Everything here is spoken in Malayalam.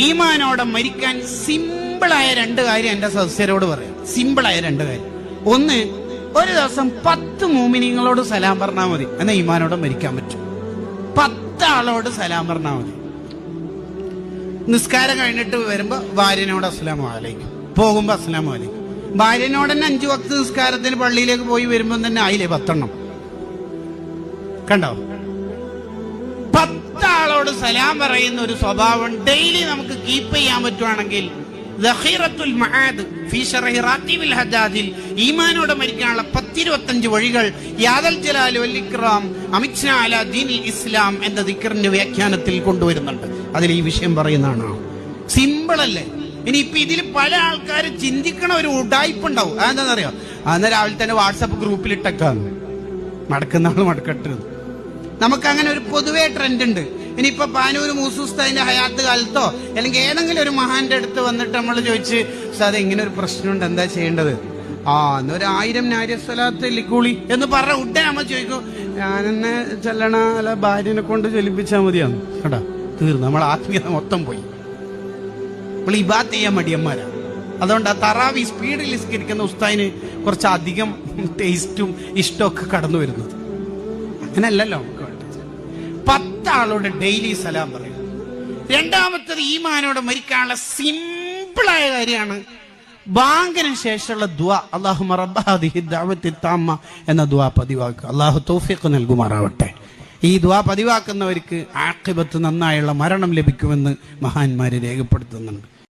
ഈമാനോടെ മരിക്കാൻ സിമ്പിളായ രണ്ട് കാര്യം എന്റെ സദസ്യരോട് പറയാം. സിമ്പിളായ രണ്ട് കാര്യം. ഒന്ന് ഒരു ദിവസം പത്ത് മൂമിനിങ്ങളോട് സലാം പറഞ്ഞാൽ മതി. എന്നാ ഈമാനോടെ മരിക്കാൻ പറ്റും. പത്ത് ആളോട് സലാം പറഞ്ഞാൽ മതി. നിസ്കാരം കഴിഞ്ഞിട്ട് വരുമ്പോ ഭാര്യനോട് അസ്ലാം അലൈക്കും. പോകുമ്പോ അസ്ലാം അലൈക്കും. ഭാര്യനോട് തന്നെ അഞ്ചു വക്ത നിസ്കാരത്തിന് പള്ളിയിലേക്ക് പോയി വരുമ്പോ തന്നെ ആയില്ലേ പത്തെണ്ണം? കണ്ടോ? പത്താളോട് സലാം പറയുന്ന ഒരു സ്വഭാവം ഡെയിലി നമുക്ക് കീപ്പ് ചെയ്യാൻ പറ്റുവാണെങ്കിൽ ഈമാനോടെ മരിക്കാനുള്ള പത്തിരുപത്തഞ്ച് വഴികൾ യാദൽ ജലാൽ വൽ ഇക്റാം അമിത്ഷാ അല ദീൻ ഇസ്ലാം എന്ന ദിക്കറിന്റെ വ്യാഖ്യാനത്തിൽ കൊണ്ടുവരുന്നുണ്ട്. അതിൽ ഈ വിഷയം പറയുന്നതാണ്. സിമ്പിൾ അല്ലേ? ഇനി ഇപ്പൊ ഇതിൽ പല ആൾക്കാർ ചിന്തിക്കണ ഒരു ഉടായ്പുണ്ടാവും. അതെന്താണെന്നറിയോ? അന്ന് രാവിലെ തന്നെ വാട്സപ്പ് ഗ്രൂപ്പിൽ ഇട്ടേക്കാന്ന് മടക്കുന്ന ആൾ മടക്കട്ടു നമുക്ക് അങ്ങനെ ഒരു പൊതുവേ ട്രെൻഡ് ഉണ്ട്. ഇനിയിപ്പോ പാനൂർ മൂസുസ്താദിന്റെ ഹയാത്ത് കാലത്തോ അല്ലെങ്കിൽ ഏതെങ്കിലും ഒരു മഹാന്റെ അടുത്ത് വന്നിട്ട് നമ്മൾ ചോദിച്ച് സാർ ഇങ്ങനെ ഒരു പ്രശ്നമുണ്ട് എന്താ ചെയ്യേണ്ടത്? ആ എന്നൊരു ആയിരം നാര്യസ്ഥലത്ത് ലിക്കൂളി എന്ന് പറഞ്ഞ ഉടനെ നമ്മൾ ചോദിക്കും എന്നെ ചെല്ലണ അല്ല ഭാര്യനെ കൊണ്ട് ചൊല്ലിപ്പിച്ചാൽ മതിയാണ് കേട്ടാ തീർന്നു. നമ്മൾ ആത്മീയത മൊത്തം പോയി. നമ്മൾ ഇബാത്ത് ചെയ്യാൻ മടിയന്മാരാ അതുകൊണ്ട് ആ തറാവി സ്പീഡിൽ നിസ്കരിക്കുന്ന ഉസ്താദിന് കുറച്ചധികം ടേസ്റ്റും ഇഷ്ടമൊക്കെ കടന്നു വരുന്നത്. അങ്ങനല്ലല്ലോ നമുക്ക് പത്താളോട് ഡെയിലി സലാം പറയും. രണ്ടാമത്തത് ഈമാനോട് മരിക്കാനുള്ള സിമ്പിളായ കാര്യമാണ്. ബാങ്കിന് ശേഷമുള്ള ദ്വാ അള്ളാഹു താമ എന്ന ദ്വാ പതിവാക്കുക. അള്ളാഹു തോഫിക്ക് നൽകുമാറാവട്ടെ. ഈ ദ്വാ പതിവാക്കുന്നവർക്ക് ആക്കിബത്ത് നന്നായുള്ള മരണം ലഭിക്കുമെന്ന് മഹാന്മാര് രേഖപ്പെടുത്തുന്നുണ്ട്.